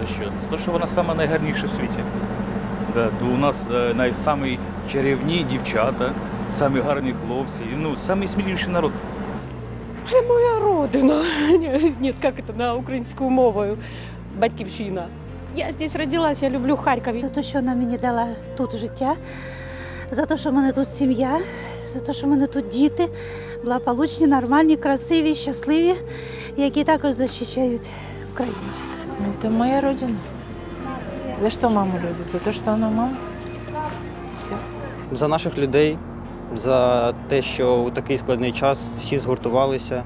за що? За те, що вона сама найгарніша в світі. Да, то у нас е, най- самі чарівні дівчата, самі гарні хлопці, ну, самий сміливіший народ. Це моя родина. Ні, Ні, як це на українською мовою? Батьківщина. Я здесь родилась, я люблю Харків. За те, що вона мені дала тут життя, за те, що в мене тут сім'я, за те, що в мене тут діти благополучні, нормальні, красиві, щасливі, які також захищають Україну. Это моя родина. За что маму любит? За то, что она мама? Все. за наших людей, за те, що у такий складний час всі згуртувалися,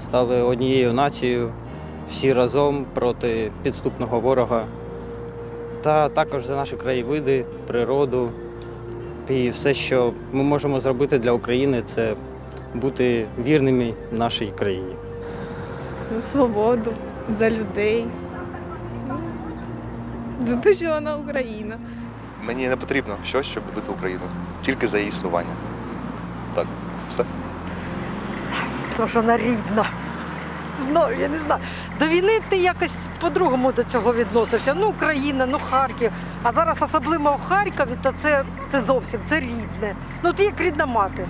стали однією нацією, всі разом проти підступного ворога. Та також за наші краєвиди, природу і все, що ми можемо зробити для України, це бути вірними нашій країні. За свободу, за людей. За те, що вона Україна. Мені не потрібно щось, щоб любити Україну. Тільки за її існування. Так, все. тому що вона рідна. Знаю, я не знаю. До війни ти якось по-другому до цього відносився. Ну, Україна, ну Харків. А зараз особливо в Харкові, то це, це зовсім це рідне. Ну, ти як рідна мати.